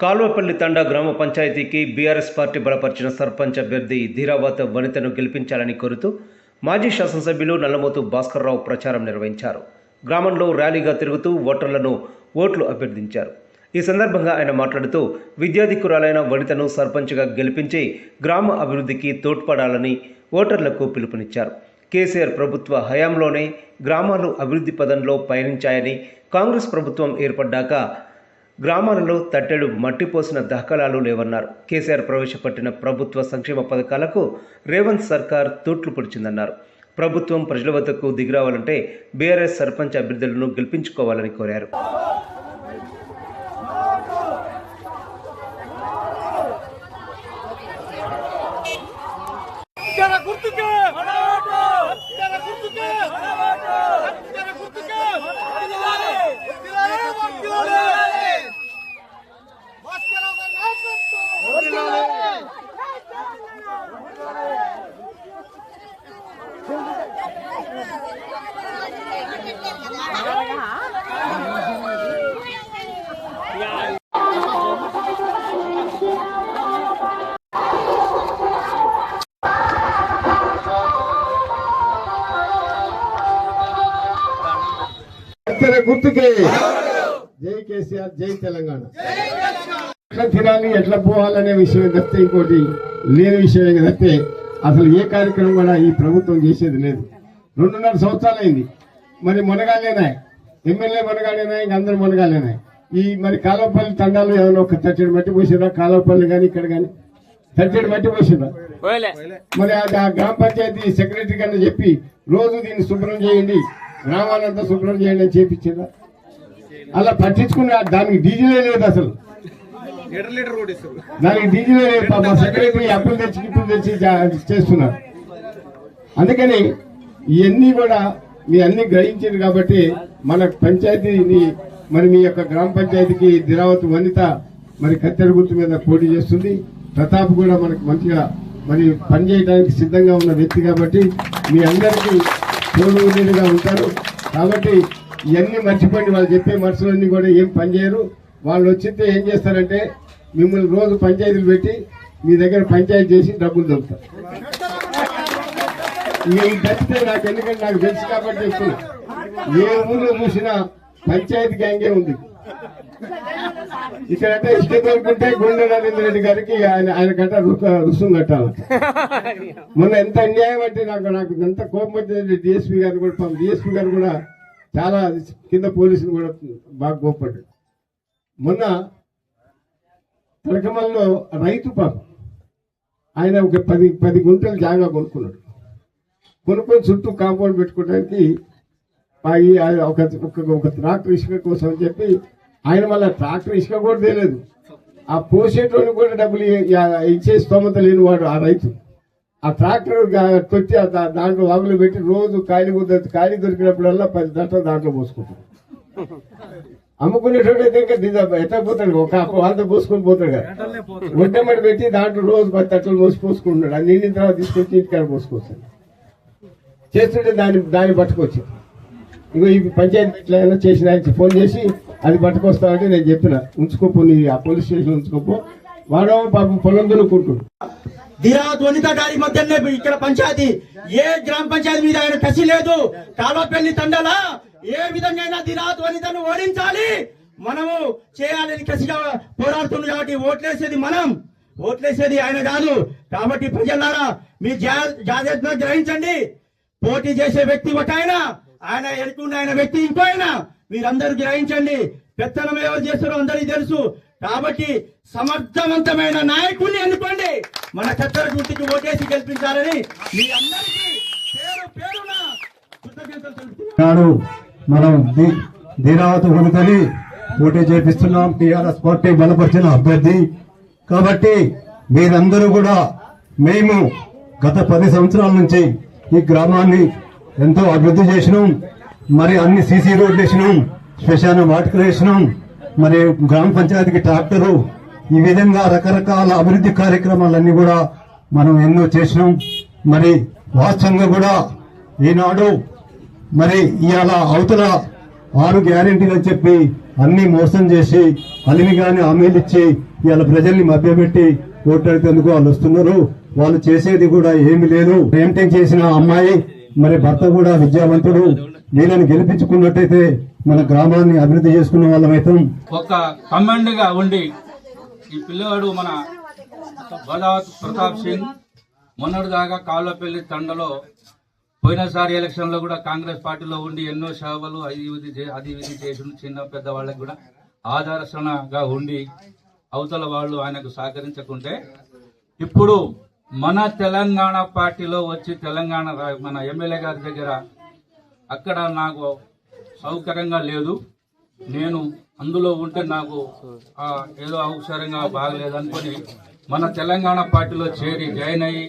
కాల్వపల్లి తండా గ్రామ పంచాయతీకి BRS party బలపరిచిన సర్పంచ్ అభ్యర్థి ధీరావత్ వనితను గెలిపించాలని కోరుతూ మాజీ శాసనసభ్యులు నల్లమోతు భాస్కర్రావు ప్రచారం నిర్వహించారు. గ్రామంలో ర్యాలీగా తిరుగుతూ ఓటర్లను ఓట్లు అభ్యర్థించారు. ఈ సందర్భంగా ఆయన మాట్లాడుతూ విద్యాధికురాలైన వనితను సర్పంచ్గా గెలిపించి గ్రామ అభివృద్ధికి తోడ్పడాలని ఓటర్లకు పిలుపునిచ్చారు. కేసీఆర్ ప్రభుత్వ హయాంలోనే గ్రామాలు అభివృద్ధి పదంలో పయనించాయని కాంగ్రెస్ ప్రభుత్వం ఏర్పడ్డాక గ్రామాలలో తట్టెడు మట్టిపోసిన దాఖలాలు లేవన్నారు. కేసీఆర్ ప్రవేశపెట్టిన ప్రభుత్వ సంక్షేమ పథకాలకు రేవంత్ సర్కార్ తూట్లు పొడిచిందన్నారు. ప్రభుత్వం ప్రజల వద్దకు దిగిరావాలంటే బీఆర్ఎస్ సర్పంచ్ అభ్యర్థులను గెలిపించుకోవాలని కోరారు. అక్షర గుర్తుకే. జై కేసీఆర్ జై తెలంగాణ. ఎట్లా తినాలి ఎట్లా పోవాలనే విషయం తప్పితే ఇంకోటి లేని విషయం తప్పితే అసలు ఏ కార్యక్రమం కూడా ఈ ప్రభుత్వం చేసేది లేదు. రెండున్నర సంవత్సరాలు అయింది. మరి మునగాలేనాయి ఎమ్మెల్యే మునగాలేనాయి ఇంక అందరు మునగాలేనాయి ఈ మరి కాలువపల్లి తండాలు ఏమైనా ఒక తట్టెడు మట్టి పోసిరా కాలువపల్లి కానీ ఇక్కడ కానీ తట్టెడు మట్టి పోసిరా మరి ఆ ఆ గ్రామ పంచాయతీ సెక్రటరీ కన్నా చెప్పి రోజు దీన్ని శుభ్రం చేయండి. గ్రామాలంతా శుభ్రం చేయండి అని చేపించిందా? అలా పట్టించుకున్న దానికి డీజిలే లేదు అసలు. దానికి డీజిలే లేదు మా సెక్రటరీ అప్పులు తెచ్చి ఇప్పుడు తెచ్చి చేస్తున్నారు. అందుకని ఇవన్నీ కూడా మీ అన్ని గ్రహించింది కాబట్టి మన పంచాయతీని మరి మీ యొక్క గ్రామ పంచాయతీకి దిరావతి వనిత మరి కత్తెర గుర్తు మీద పోటీ చేస్తుంది. ప్రతాప్ కూడా మనకు మంచిగా మరి పనిచేయడానికి సిద్ధంగా ఉన్న వ్యక్తి కాబట్టి మీ అందరికీ తోడుగా ఉంటారు. కాబట్టి ఇవన్నీ మర్చిపోండి. వాళ్ళు చెప్పే మనుషులన్నీ కూడా ఏం పనిచేయరు వాళ్ళు వచ్చితే ఏం చేస్తారంటే మిమ్మల్ని రోజు పంచాయతీలు పెట్టి మీ దగ్గర పంచాయతీ చేసి డబ్బులు దొరుకుతారు ఇక ఈ తప్పితే నాకు ఎందుకంటే నాకు తెలుసు కాబట్టి చెప్తున్నా. ఏ ఊళ్ళో చూసినా పంచాయతీ గ్యాంగే ఉంది. ఇక్కడ అంటే ఇష్టం గుండె నరేంద్ర రెడ్డి గారికి ఆయన ఆయన గంట రుసుం కట్టాలి మొన్న ఎంత అన్యాయం అంటే నాకు నాకు ఎంత కోపం వచ్చింది డిఎస్పీ గారు కూడా డిఎస్పీ గారు కూడా చాలా కింద పోలీసులు కూడా బాగా కోపడ్డాడు మొన్న తలకమల్లో రైతు పాపం. ఆయన ఒక పది పది గుంటలు జాగా కొనుక్కున్నాడు. కొనుక్కొని చుట్టూ కాంపౌండ్ పెట్టుకోవడానికి ఒక ఒక- ఒక ట్రాక్టర్ ఇసుక కోసం అని చెప్పి ఆయన మళ్ళీ ట్రాక్టర్ ఇసుక కూడా తెలియదు ఆ పోసేటోని కూడా డబ్బులు ఇచ్చే స్తోమత లేని వాడు ఆ రైతు. ఆ ట్రాక్టర్ దా- దాంట్లో వాగులు పెట్టి రోజు ఖాళీ కుదరదు ఖాళీ దొరికినప్పుడల్లా పది దట్టలు దాంట్లో పోసుకుంటాడు. అమ్ముకునేటోడు అయితే ఇంకా ఎట్లా పోతాడు ఒక వాళ్ళతో పోసుకొని పోతాడు కదా. ఒడ్డమ్మడి పెట్టి దాంట్లో రోజు పది తట్టలు పోసి పోసుకుంటున్నాడు. అది నిండిన తర్వాత తీసుకొచ్చి ఇంటికాడ పోసుకొస్తాడు. చేస్తుంటే దాన్ని దాన్ని పట్టుకొచ్చి. ఇంకో ఈ పంచాయతీ చేసిన ఆయన ఫోన్ చేసి అది పట్టుకొస్తామంటే నేను చెప్పిన ఉంచుకోపో నీ ఆ పోలీస్ స్టేషన్ ఉంచుకోపో. వాడో పాపం పొలం దున్నుకుంటున్నాడు దిరా వనిత గారి మధ్యనే ఇక్కడ పంచాయతీ ఏ గ్రామ పంచాయతీ మీద ఆయన కసి లేదు కాలువపల్లి తండల ఏ విధంగా దిరా వనితను ఓడించాలి. మనము చేయాలని కసిగా పోరాడుతుంది కాబట్టి ఓట్లేసేది మనం ఓట్లేసేది ఆయన కాదు. కాబట్టి ప్రజలారా మీ జా- జాగ్రత్తగా గ్రహించండి. పోటీ చేసే వ్యక్తి ఒక ఆయన ఆయన ఎన్నుకున్న ఆయన వ్యక్తి ఇంకో ఆయన. మీరందరూ గ్రహించండి పెత్తనం ఎవరు చేస్తారో అందరికీ తెలుసు. కాబట్టి సమర్థవంతమైన నాయకుడిని ఎన్నుకోండి. మన కత్తెర గుర్తికి ఓటేసి గెలిపించాలని మీ అందరికీ నాడు మనం ది- దీనావతి వనితని పోటీ చేపిస్తున్నాం. టిఆర్ఎస్ పార్టీ బలపరిచిన అభ్యర్థి. కాబట్టి మీరందరూ కూడా మేము గత పది సంవత్సరాల నుంచి ఈ గ్రామాన్ని ఎంతో అభివృద్ధి చేసినాం. మరి అన్ని సీసీ రోడ్లు వేసినాం శ్మశాన వాటికలు వేసినాం మరి గ్రామ పంచాయతీకి ట్రాక్టరు ఈ విధంగా రకరకాల అభివృద్ధి కార్యక్రమాలన్నీ కూడా మనం ఎన్నో చేసినాం. మరి వాస్తవంగా కూడా ఈనాడు మరి ఇవాళ అవతల ఆరు గ్యారెంటీలు అని చెప్పి అన్ని మోసం చేసి అలిమిగానే హామీలు ఇచ్చి ఇవాళ ప్రజల్ని మభ్యపెట్టి ఓట్లడితేందుకు వాళ్ళు వస్తున్నారు. వాళ్ళు చేసేది కూడా ఏమి లేదు. పెయింటింగ్ చేసిన అమ్మాయి మరి భర్త కూడా విద్యావంతుడు. వీళ్ళని గెలిపించుకున్నట్టయితే మన గ్రామాన్ని అభివృద్ధి చేసుకున్న వాళ్ళమైతాం ఒక కమాండ్గా ఉండి ఈ పిల్లవాడు మన బదావత్ ప్రతాప్ సింగ్ మొన్నటి దాకా కాళ్ళపల్లి తండలో పోయినసారి ఎలక్షన్లో కూడా కాంగ్రెస్ పార్టీలో ఉండి ఎన్నో సేవలు అది ఇది అది ఇది చేసి చిన్న పెద్ద వాళ్ళకి కూడా ఆదర్శనగా ఉండి అవతల వాళ్ళు ఆయనకు సహకరించకుంటే ఇప్పుడు మన తెలంగాణ పార్టీలో వచ్చి తెలంగాణ మన ఎమ్మెల్యే గారి దగ్గర అక్కడ నాకు సౌకర్యంగా లేదు. నేను అందులో ఉంటే నాకు ఏదో అవసరంగా బాగలేదనుకొని మన తెలంగాణ పార్టీలో చేరి జాయిన్ అయ్యి